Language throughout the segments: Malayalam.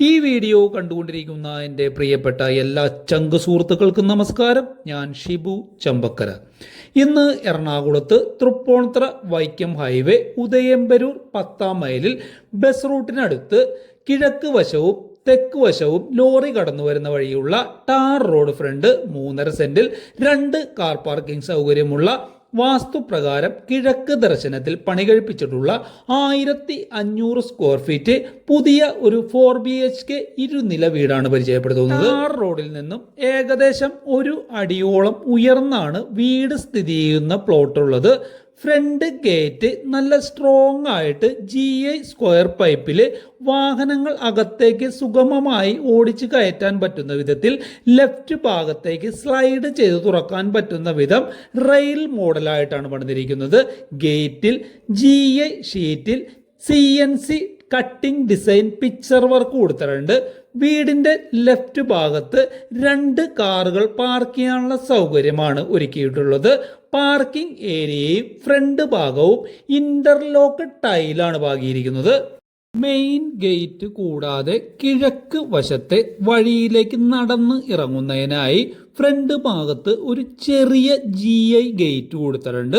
ഈ വീഡിയോ കണ്ടുകൊണ്ടിരിക്കുന്ന എന്റെ പ്രിയപ്പെട്ട എല്ലാ ചങ്ക് സുഹൃത്തുക്കൾക്കും നമസ്കാരം. ഞാൻ ഷിബു ചമ്പക്കര. ഇന്ന് എറണാകുളത്ത് തൃപ്പോണത്ര വൈക്കം ഹൈവേ ഉദയംപരൂർ പത്താം മൈലിൽ ബസ് റൂട്ടിനടുത്ത് കിഴക്ക് വശവും തെക്ക് വശവും ലോറി കടന്നു വരുന്ന വഴിയുള്ള ടാർ റോഡ് ഫ്രണ്ട് മൂന്നര സെന്റിൽ രണ്ട് കാർ പാർക്കിംഗ് സൗകര്യമുള്ള വാസ്തുപ്രകാരം കിഴക്ക് ദർശനത്തിൽ പണി കഴിപ്പിച്ചിട്ടുള്ള ആയിരത്തി അഞ്ഞൂറ് സ്ക്വയർ ഫീറ്റ് പുതിയ ഒരു ഫോർ ബി എച്ച് കെ ഇരുനില വീടാണ് പരിചയപ്പെടുത്തുന്നത്. ആർ റോഡിൽ നിന്നും ഏകദേശം ഒരു അടിയോളം ഉയർന്നാണ് വീട് സ്ഥിതി ചെയ്യുന്ന പ്ലോട്ട് ഉള്ളത്. ഫ്രണ്ട് ഗേറ്റ് നല്ല സ്ട്രോങ് ആയിട്ട് ജി ഐ സ്ക്വയർ പൈപ്പിൽ വാഹനങ്ങൾ അകത്തേക്ക് സുഗമമായി ഓടിച്ചു കയറ്റാൻ പറ്റുന്ന വിധത്തിൽ ലെഫ്റ്റ് ഭാഗത്തേക്ക് സ്ലൈഡ് ചെയ്ത് തുറക്കാൻ പറ്റുന്ന വിധം റെയിൽ മോഡലായിട്ടാണ് പണിതിരിക്കുന്നത്. ഗേറ്റിൽ ജി ഐ ഷീറ്റിൽ C N C cutting design picture work കൊടുത്തിട്ടുണ്ട്. വീടിന്റെ ലെഫ്റ്റ് ഭാഗത്ത് രണ്ട് കാറുകൾ പാർക്ക് ചെയ്യാനുള്ള സൗകര്യമാണ് ഒരുക്കിയിട്ടുള്ളത്. പാർക്കിംഗ് ഏരിയയും ഫ്രണ്ട് ഭാഗവും ഇന്റർലോക്ക് ടൈലാണ് ഭാഗിയിരിക്കുന്നത്. മെയിൻ ഗേറ്റ് കൂടാതെ കിഴക്ക് വശത്തെ വഴിയിലേക്ക് നടന്ന് ഇറങ്ങുന്നതിനായി ഫ്രണ്ട് ഭാഗത്ത് ഒരു ചെറിയ ജി ഐ ഗേറ്റ് കൊടുത്തിട്ടുണ്ട്.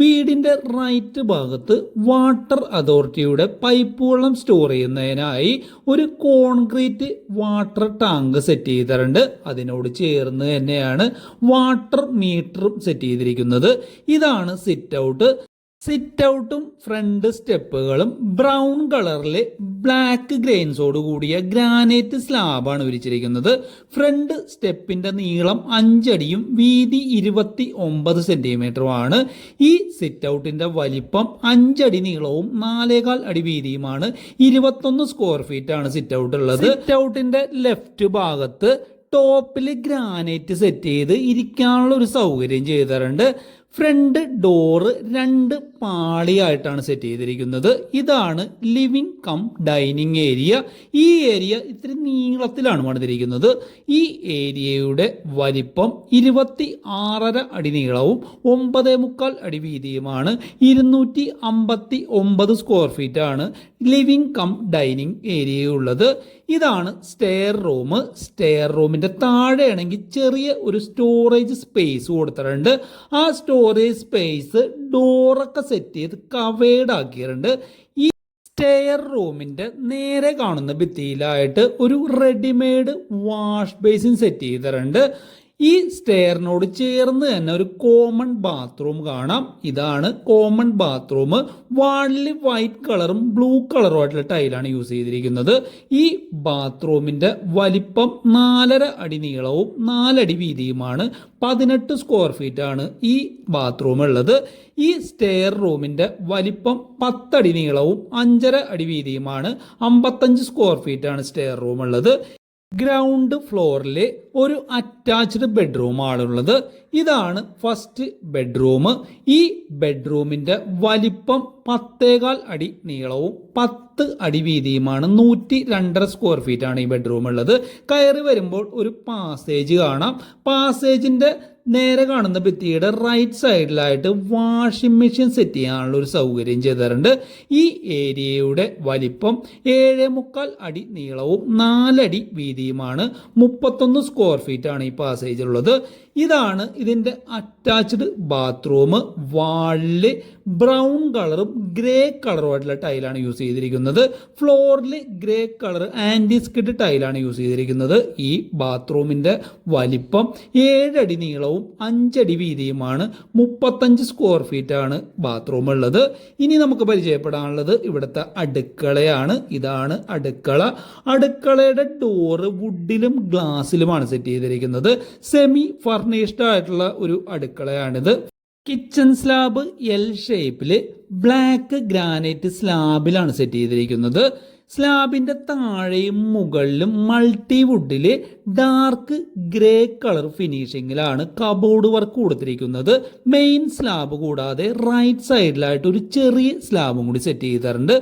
വീടിന്റെ റൈറ്റ് ഭാഗത്ത് വാട്ടർ അതോറിറ്റിയുടെ പൈപ്പ് വെള്ളം സ്റ്റോർ ചെയ്യുന്നതിനായി ഒരു കോൺക്രീറ്റ് വാട്ടർ ടാങ്ക് സെറ്റ് ചെയ്തിട്ടുണ്ട്. അതിനോട് ചേർന്ന് തന്നെയാണ് വാട്ടർ മീറ്ററും സെറ്റ് ചെയ്തിരിക്കുന്നത്. ഇതാണ് സിറ്റ് ഔട്ട് സിറ്റ് ഔട്ടും ഫ്രണ്ട് സ്റ്റെപ്പുകളും ബ്രൗൺ കളറിലെ ബ്ലാക്ക് ഗ്രെയിൻസോട് കൂടിയ ഗ്രാനൈറ്റ് സ്ലാബാണ് വിരിച്ചിരിക്കുന്നത്. ഫ്രണ്ട് സ്റ്റെപ്പിന്റെ നീളം അഞ്ചടിയും വീതി ഇരുപത്തി ഒമ്പത് സെന്റിമീറ്ററുമാണ് ഈ സിറ്റ് ഔട്ടിന്റെ വലിപ്പം അഞ്ചടി നീളവും നാലേകാൽ അടി വീതിയുമാണ്. ഇരുപത്തൊന്ന് സ്ക്വയർ ഫീറ്റ് ആണ് സിറ്റ് ഔട്ട് ഉള്ളത്. സിറ്റ് ഔട്ടിന്റെ ലെഫ്റ്റ് ഭാഗത്ത് ടോപ്പിൽ ഗ്രാനൈറ്റ് സെറ്റ് ചെയ്ത് ഇരിക്കാനുള്ള ഒരു സൗകര്യം ചെയ്തിട്ടുണ്ട്. ഫ്രണ്ട് ഡോറ് രണ്ട് പാളിയായിട്ടാണ് സെറ്റ് ചെയ്തിരിക്കുന്നത്. ഇതാണ് ലിവിംഗ് കം ഡൈനിങ് ഏരിയ. ഈ ഏരിയ ഇത്ര നീളത്തിലാണ് പണിതിരിക്കുന്നത്. ഈ ഏരിയയുടെ വലിപ്പം ഇരുപത്തി ആറര അടി നീളവും ഒമ്പതേ മുക്കാൽ അടി വീതിയുമാണ്. ഇരുന്നൂറ്റി അമ്പത്തി ഒമ്പത് സ്ക്വയർ ഫീറ്റ് ആണ് ലിവിംഗ് കം ഡൈനിങ് ഏരിയ ഉള്ളത് ഇതാണ് സ്റ്റെയർ റൂം. സ്റ്റെയർ റൂമിന്റെ താഴെയാണെങ്കിൽ ചെറിയ ഒരു സ്റ്റോറേജ് സ്പേസ് കൊടുത്തിട്ടുണ്ട്. ആ സ്റ്റോറേജ് സ്പേസ് ഡോറൊക്കെ സെറ്റ് ചെയ്ത് കവേഡ് ആക്കിയിട്ടുണ്ട്. ഈ സ്റ്റെയർ റൂമിന്റെ നേരെ കാണുന്ന ഭിത്തിയിലായിട്ട് ഒരു റെഡിമെയ്ഡ് വാഷ് ബേസിൻ സെറ്റ് ചെയ്തിട്ടുണ്ട്. ഈ സ്റ്റെയറിനോട് ചേർന്ന് തന്നെ ഒരു കോമൺ ബാത്റൂം കാണാം. ഇതാണ് കോമൺ ബാത്റൂം വാളിൽ വൈറ്റ് കളറും ബ്ലൂ കളറും ആയിട്ടുള്ള ടൈലാണ് യൂസ് ചെയ്തിരിക്കുന്നത്. ഈ ബാത്റൂമിന്റെ വലിപ്പം നാലര അടി നീളവും നാലടി വീതിയുമാണ്. പതിനെട്ട് സ്ക്വയർ ഫീറ്റ് ആണ് ഈ ബാത്റൂം ഉള്ളത്. ഈ സ്റ്റെയർ റൂമിന്റെ വലിപ്പം പത്തടി നീളവും അഞ്ചര അടി വീതിയുമാണ്. അമ്പത്തഞ്ച് സ്ക്വയർ ഫീറ്റ് ആണ് സ്റ്റെയർ റൂം ഉള്ളത്. ഗ്രൗണ്ട് ഫ്ലോറിലെ ഒരു അറ്റാച്ച്ഡ് ബെഡ്റൂം ആണുള്ളത് ഇതാണ് ഫസ്റ്റ് ബെഡ്റൂം. ഈ ബെഡ്റൂമിന്റെ വലിപ്പം പത്തേകാൽ അടി നീളവും പത്ത് അടി വീതിയുമാണ്. നൂറ്റി രണ്ടര സ്ക്വയർ ഫീറ്റ് ആണ് ഈ ബെഡ്റൂം ഉള്ളത്. കയറി വരുമ്പോൾ ഒരു പാസേജ് കാണാം. പാസേജിന്റെ നേരെ കാണുന്ന ഭിത്തിയുടെ റൈറ്റ് സൈഡിലായിട്ട് വാഷിംഗ് മെഷീൻ സെറ്റ് ചെയ്യാനുള്ള ഒരു സൗകര്യം ചെയ്തിട്ടുണ്ട്. ഈ ഏരിയയുടെ വലിപ്പം ഏഴ് മുക്കാൽ അടി നീളവും നാലടി വീതിയുമാണ്. മുപ്പത്തൊന്ന് സ്ക്വയർ ഫീറ്റ് ആണ് ഈ പാസേജ് ഉള്ളത് ഇതാണ് ഇതിന്റെ അറ്റാച്ച്ഡ് ബാത്റൂം വാളിൽ ബ്രൗൺ കളറും ഗ്രേ കളറുമായിട്ടുള്ള ടൈലാണ് യൂസ് ചെയ്തിരിക്കുന്നത്. ഫ്ലോറിൽ ഗ്രേ കളർ ആന്റിസ്കിഡ് ടൈലാണ് യൂസ് ചെയ്തിരിക്കുന്നത്. ഈ ബാത്റൂമിന്റെ വലിപ്പം ഏഴടി നീളവും അഞ്ചടി വീതിയുമാണ്. മുപ്പത്തഞ്ച് സ്ക്വയർ ഫീറ്റ് ആണ് ബാത്റൂം ഉള്ളത് ഇനി നമുക്ക് പരിചയപ്പെടാനുള്ളത് ഇവിടുത്തെ അടുക്കളയാണ്. ഇതാണ് അടുക്കള. അടുക്കളയുടെ ഡോറ് വുഡിലും ഗ്ലാസ്സിലുമാണ് സെറ്റ് ചെയ്തിരിക്കുന്നത്. സെമി ഫർണിഷ്ഡ് ആയിട്ടുള്ള ഒരു അടുക്കളയാണിത്. കിച്ചൺ സ്ലാബ് എൽ ഷേപ്പിൽ ബ്ലാക്ക് ഗ്രാനൈറ്റ് സ്ലാബിലാണ് സെറ്റ് ചെയ്തിരിക്കുന്നത്. സ്ലാബിന്റെ താഴെയും മുകളിലും മൾട്ടി വുഡിൽ ഡാർക്ക് ഗ്രേ കളർ ഫിനിഷിങ്ങിലാണ് കബോർഡ് വർക്ക് കൊടുത്തിരിക്കുന്നത്. മെയിൻ സ്ലാബ് കൂടാതെ റൈറ്റ് സൈഡിലായിട്ട് ഒരു ചെറിയ സ്ലാബും കൂടി സെറ്റ് ചെയ്തിട്ടുണ്ട്.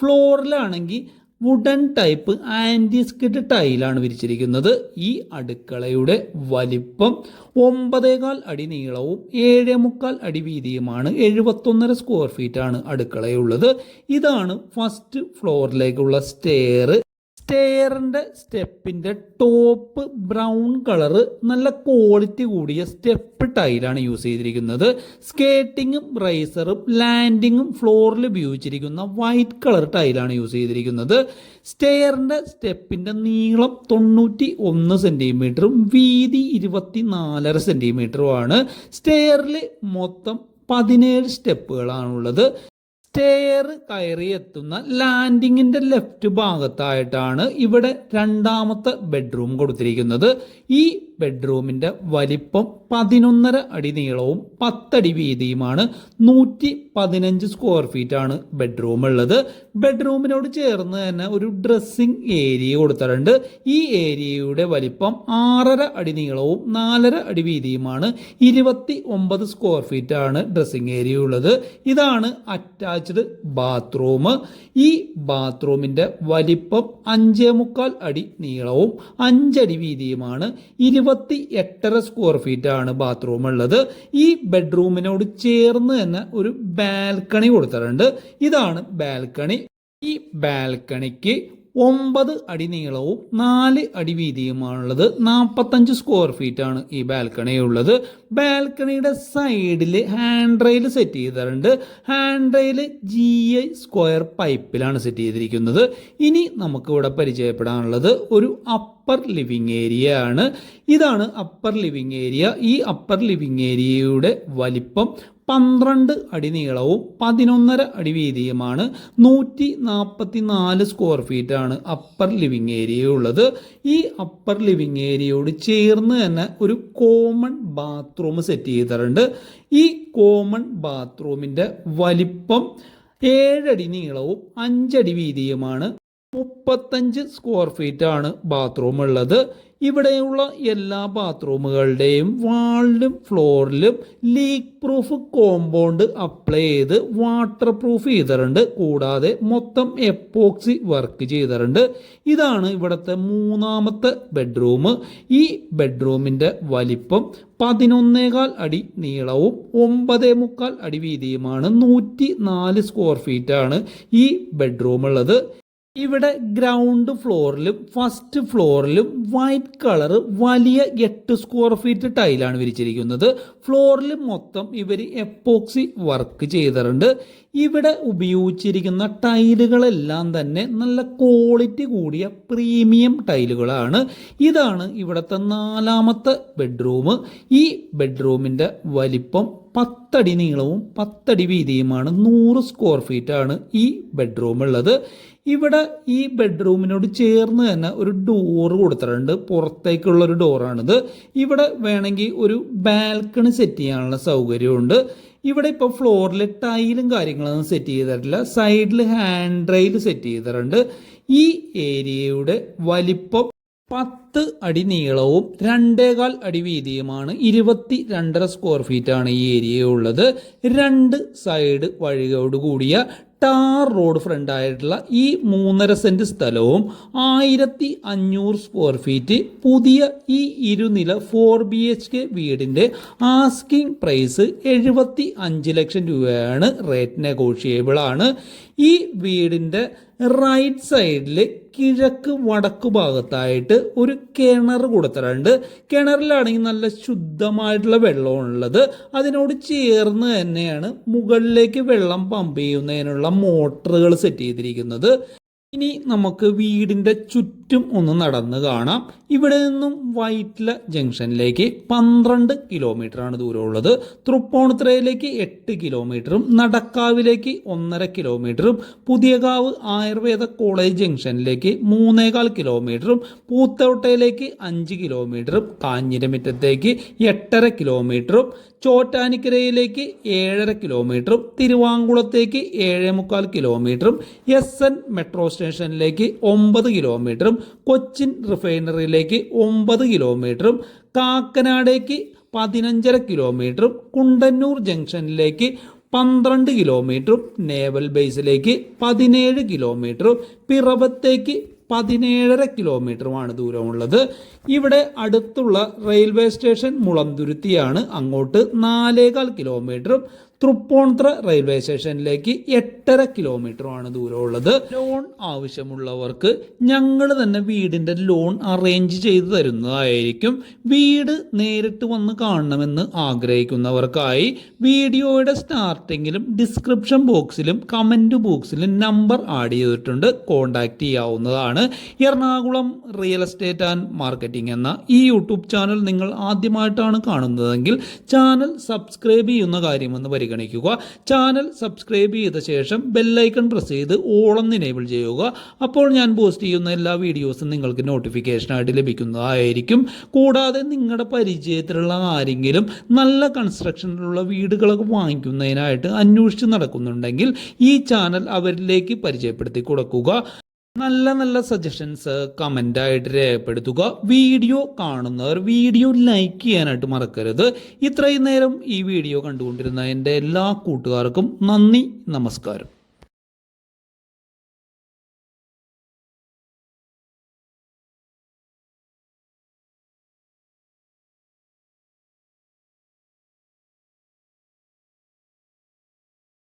ഫ്ലോറിലാണെങ്കിൽ വുഡൻ ടൈപ്പ് ആന്റിസ്കിഡ് ടൈലാണ് വിരിച്ചിരിക്കുന്നത്. ഈ അടുക്കളയുടെ വലിപ്പം ഒമ്പതേകാൽ അടി നീളവും ഏഴേ മുക്കാൽ അടി വീതിയുമാണ്. എഴുപത്തൊന്നര സ്ക്വയർ ഫീറ്റാണ് അടുക്കളയുള്ളത്. ഇതാണ് ഫസ്റ്റ് ഫ്ലോറിലേക്കുള്ള സ്റ്റെയർ സ്റ്റെയറിന്റെ സ്റ്റെപ്പിന്റെ ടോപ്പ് ബ്രൗൺ കളറ് നല്ല ക്വാളിറ്റി കൂടിയ സ്റ്റെപ്പ് ടൈലാണ് യൂസ് ചെയ്തിരിക്കുന്നത്. സ്കേറ്റിങ്ങും റൈസറും ലാൻഡിങ്ങും ഫ്ലോറിൽ ഉപയോഗിച്ചിരിക്കുന്ന വൈറ്റ് കളർ ടൈലാണ് യൂസ് ചെയ്തിരിക്കുന്നത്. സ്റ്റെയറിന്റെ സ്റ്റെപ്പിന്റെ നീളം തൊണ്ണൂറ്റി ഒന്ന് സെന്റിമീറ്ററും വീതി ഇരുപത്തി നാലര സെന്റിമീറ്ററുമാണ് സ്റ്റെയറിൽ മൊത്തം പതിനേഴ് സ്റ്റെപ്പുകളാണുള്ളത്. സ്റ്റെയർ കയറി എത്തുന്ന ലാൻഡിങ്ങിന്റെ ലെഫ്റ്റ് ഭാഗത്തായിട്ടാണ് ഇവിടെ രണ്ടാമത്തെ ബെഡ്റൂം കൊടുത്തിരിക്കുന്നത്. ഈ ബെഡ്റൂമിന്റെ വലിപ്പം പതിനൊന്നര അടി നീളവും പത്തടി വീതിയുമാണ്. നൂറ്റി പതിനഞ്ച് സ്ക്വയർ ഫീറ്റ് ആണ് ബെഡ്റൂം ഉള്ളത് ബെഡ്റൂമിനോട് ചേർന്ന് തന്നെ ഒരു ഡ്രസ്സിംഗ് ഏരിയ കൊടുത്തിട്ടുണ്ട്. ഈ ഏരിയയുടെ വലിപ്പം ആറര അടി നീളവും നാലര അടി വീതിയുമാണ്. ഇരുപത്തി ഒമ്പത് സ്ക്വയർ ഫീറ്റ് ആണ് ഡ്രസ്സിംഗ് ഏരിയ ഉള്ളത്. ഇതാണ് അറ്റാച്ച്ഡ് ബാത്റൂം ഈ ബാത്റൂമിന്റെ വലിപ്പം അഞ്ചേ മുക്കാൽ അടി നീളവും അഞ്ചടി വീതിയുമാണ്. ഇരുപത്തി എട്ടര സ്ക്വയർ ഫീറ്റ് ആണ് ബാത്റൂം ഉള്ളത്. ഈ ബെഡ്റൂമിനോട് ചേർന്ന് തന്നെ ഒരു ബാൽക്കണി കൊടുത്തിട്ടുണ്ട്. ഇതാണ് ബാൽക്കണി ഈ ബാൽക്കണിക്ക് ഒമ്പത് അടി നീളവും നാല് അടി വീതിയുമാണുള്ളത്. നാൽപ്പത്തഞ്ച് സ്ക്വയർ ഫീറ്റ് ആണ് ഈ ബാൽക്കണി ഉള്ളത്. ബാൽക്കണിയുടെ സൈഡിൽ ഹാൻഡ് റെയിൽ സെറ്റ് ചെയ്തിട്ടുണ്ട്. Hand rail G I square പൈപ്പിലാണ് set ചെയ്തിരിക്കുന്നത്. ഇനി നമുക്ക് ഇവിടെ പരിചയപ്പെടാനുള്ളത് ഒരു അപ്പർ ലിവിങ് ഏരിയ ആണ്. ഇതാണ് അപ്പർ ലിവിങ് ഏരിയ ഈ അപ്പർ ലിവിങ് ഏരിയയുടെ വലിപ്പം പന്ത്രണ്ട് അടി നീളവും പതിനൊന്നര അടി വീതിയുമാണ് നൂറ്റി നാൽപ്പത്തി നാല് സ്ക്വയർ ഫീറ്റ് ആണ് അപ്പർ ലിവിങ് ഏരിയ ഉള്ളത്. ഈ അപ്പർ ലിവിങ് ഏരിയയോട് ചേർന്ന് തന്നെ ഒരു കോമൺ ബാത്റൂം സെറ്റ് ചെയ്തിട്ടുണ്ട്. ഈ കോമൺ ബാത്റൂമിന്റെ വലിപ്പം ഏഴടി നീളവും അഞ്ചടി വീതിയുമാണ്. മുപ്പത്തഞ്ച് സ്ക്വയർ ഫീറ്റ് ആണ് ബാത്റൂം ഉള്ളത്. ഇവിടെയുള്ള എല്ലാ ബാത്റൂമുകളുടെയും വാളിലും ഫ്ലോറിലും ലീക്ക് പ്രൂഫ് കോമ്പൗണ്ട് അപ്ലൈ ചെയ്ത് വാട്ടർ പ്രൂഫ് ചെയ്തിട്ടുണ്ട്. കൂടാതെ മൊത്തം എപ്പോക്സി വർക്ക് ചെയ്തിട്ടുണ്ട്. ഇതാണ് ഇവിടുത്തെ മൂന്നാമത്തെ ബെഡ്റൂം ഈ ബെഡ്റൂമിന്റെ വലിപ്പം പതിനൊന്നേകാൽ അടി നീളവും ഒമ്പതേ മുക്കാൽ അടി വീതിയുമാണ്. നൂറ്റി നാല് സ്ക്വയർ ഫീറ്റാണ് ഈ ബെഡ്റൂം ഉള്ളത്. ഇവിടെ ഗ്രൗണ്ട് ഫ്ലോറിലും ഫസ്റ്റ് ഫ്ലോറിലും വൈറ്റ് കളർ വലിയ എട്ട് സ്ക്വയർ ഫീറ്റ് ടൈലാണ് വിരിച്ചിരിക്കുന്നത്. ഫ്ലോറിൽ മൊത്തം ഇവർ എപ്പോക്സി വർക്ക് ചെയ്തിട്ടുണ്ട്. ഇവിടെ ഉപയോഗിച്ചിരിക്കുന്ന ടൈലുകളെല്ലാം തന്നെ നല്ല ക്വാളിറ്റി കൂടിയ പ്രീമിയം ടൈലുകളാണ് ഇതാണ് ഇവിടുത്തെ നാലാമത്തെ ബെഡ്റൂം ഈ ബെഡ്റൂമിന്റെ വലിപ്പം പത്തടി നീളവും പത്തടി വീതിയുമാണ് നൂറ് സ്ക്വയർ ഫീറ്റാണ് ഈ ബെഡ്റൂം ഉള്ളത്. ഇവിടെ ഈ ബെഡ്റൂമിനോട് ചേർന്ന് തന്നെ ഒരു ഡോറ് കൊടുത്തിട്ടുണ്ട്. പുറത്തേക്കുള്ള ഒരു ഡോറാണിത് ഇവിടെ വേണമെങ്കിൽ ഒരു ബാൽക്കണി സെറ്റ് ചെയ്യാനുള്ള സൗകര്യമുണ്ട്. ഇവിടെ ഇപ്പോൾ ഫ്ലോറിൽ ടൈലും കാര്യങ്ങളൊന്നും സെറ്റ് ചെയ്തിട്ടില്ല. സൈഡിൽ ഹാൻഡ് റെയിൽ സെറ്റ് ചെയ്തിട്ടുണ്ട്. ഈ ഏരിയയുടെ വലിപ്പം പത്ത് അടി നീളവും രണ്ടേകാൽ അടി വീതിയുമാണ് ഇരുപത്തി രണ്ടര സ്ക്വയർ ഫീറ്റ് ആണ് ഈ ഏരിയ ഉള്ളത്. രണ്ട് സൈഡ് വഴികളോട് കൂടിയ ടാർ റോഡ് ഫ്രണ്ട് ആയിട്ടുള്ള ഈ മൂന്നര സെന്റ് സ്ഥലവും ആയിരത്തി അഞ്ഞൂറ് സ്ക്വയർ ഫീറ്റ് പുതിയ ഈ ഇരുനില ഫോർ ബി എച്ച് കെ വീടിന്റെ ആസ്കിംഗ് പ്രൈസ് എഴുപത്തി അഞ്ച് ലക്ഷം രൂപയാണ്. റേറ്റ് നെഗോഷിയബിൾ ആണ്. ഈ വീടിന്റെ റൈറ്റ് സൈഡിൽ കിഴക്ക് വടക്ക് ഭാഗത്തായിട്ട് ഒരു കിണർ കൊടുത്തിട്ടുണ്ട്. കിണറിലാണെങ്കിൽ നല്ല ശുദ്ധമായിട്ടുള്ള വെള്ളമാണുള്ളത് അതിനോട് ചേർന്ന് തന്നെയാണ് മുകളിലേക്ക് വെള്ളം പമ്പ് ചെയ്യുന്നതിനുള്ള മോട്ടറുകൾ സെറ്റ് ചെയ്തിരിക്കുന്നത്. ഇനി നമുക്ക് വീടിന്റെ ചുറ്റും ഒന്ന് നടന്ന് കാണാം. ഇവിടെ നിന്നും വൈറ്റ്ല ജംഗ്ഷനിലേക്ക് പന്ത്രണ്ട് കിലോമീറ്ററാണ് ദൂരമുള്ളത്. തൃപ്പൂണിത്തുറയിലേക്ക് എട്ട് കിലോമീറ്ററും നടക്കാവിലേക്ക് ഒന്നര കിലോമീറ്ററും പുതിയകാവ് ആയുർവേദ കോളേജ് ജംഗ്ഷനിലേക്ക് മൂന്നേകാൽ കിലോമീറ്ററും പൂത്തോട്ടയിലേക്ക് അഞ്ച് കിലോമീറ്ററും കാഞ്ഞിരമിറ്റത്തേക്ക് എട്ടര കിലോമീറ്ററും ചോറ്റാനിക്കരയിലേക്ക് ഏഴര കിലോമീറ്ററും തിരുവാങ്കുളത്തേക്ക് ഏഴേ മുക്കാൽ കിലോമീറ്ററും എസ് എൻ മെട്രോ സ്റ്റേഷൻ സ്റ്റേഷനിലേക്ക് ഒമ്പത് കിലോമീറ്ററും കൊച്ചിൻ റിഫൈനറിയിലേക്ക് ഒമ്പത് കിലോമീറ്ററും കാക്കനാടേക്ക് പതിനഞ്ചര കിലോമീറ്ററും കുണ്ടന്നൂർ ജംഗ്ഷനിലേക്ക് പന്ത്രണ്ട് കിലോമീറ്ററും നേവൽ ബേസിലേക്ക് പതിനേഴ് കിലോമീറ്ററും പിറവത്തേക്ക് പതിനേഴര കിലോമീറ്ററുമാണ് ദൂരമുള്ളത്. ഇവിടെ അടുത്തുള്ള റെയിൽവേ സ്റ്റേഷൻ മുളന്തുരുത്തിയാണ് അങ്ങോട്ട് നാലേകാൽ കിലോമീറ്ററും തൃപ്പൂണിത്തുറ റെയിൽവേ സ്റ്റേഷനിലേക്ക് എട്ടര കിലോമീറ്ററുമാണ് ദൂരമുള്ളത്. ലോൺ ആവശ്യമുള്ളവർക്ക് ഞങ്ങൾ തന്നെ വീടിന്റെ ലോൺ അറേഞ്ച് ചെയ്തു തരുന്നതായിരിക്കും. വീട് നേരിട്ട് വന്ന് കാണണമെന്ന് ആഗ്രഹിക്കുന്നവർക്കായി വീഡിയോയുടെ സ്റ്റാർട്ടിങ്ങിലും ഡിസ്ക്രിപ്ഷൻ ബോക്സിലും കമന്റ് ബോക്സിലും നമ്പർ ആഡ് ചെയ്തിട്ടുണ്ട്. കോൺടാക്റ്റ് ചെയ്യാവുന്നതാണ്. Ernakulam real estate and marketing എന്ന ഈ യൂട്യൂബ് ചാനൽ നിങ്ങൾ ആദ്യമായിട്ടാണ് കാണുന്നതെങ്കിൽ ചാനൽ സബ്സ്ക്രൈബ് ചെയ്യുന്ന കാര്യമെന്ന് പരിഗണിക്കുക. ചാനൽ സബ്സ്ക്രൈബ് ചെയ്ത ശേഷം ബെല്ലൈക്കൺ പ്രസ് ചെയ്ത് ഓളം എനേബിൾ ചെയ്യുക. അപ്പോൾ ഞാൻ പോസ്റ്റ് ചെയ്യുന്ന എല്ലാ വീഡിയോസും നിങ്ങൾക്ക് നോട്ടിഫിക്കേഷനായിട്ട് ലഭിക്കുന്നതായിരിക്കും. കൂടാതെ നിങ്ങളുടെ പരിചയത്തിലുള്ള ആരെങ്കിലും നല്ല കൺസ്ട്രക്ഷനിലുള്ള വീടുകളൊക്കെ വാങ്ങിക്കുന്നതിനായിട്ട് അന്വേഷിച്ച് നടക്കുന്നുണ്ടെങ്കിൽ ഈ ചാനൽ അവരിലേക്ക് പരിചയപ്പെടുത്തി കൊടുക്കുക. നല്ല നല്ല സജഷൻസ് കമന്റായിട്ട് രേഖപ്പെടുത്തുക. വീഡിയോ കാണുന്നവർ വീഡിയോ ലൈക്ക് ചെയ്യാനായിട്ട് മറക്കരുത്. ഇത്രയും നേരം ഈ വീഡിയോ കണ്ടുകൊണ്ടിരുന്ന എന്റെ എല്ലാ കൂട്ടുകാർക്കും നന്ദി നമസ്കാരം.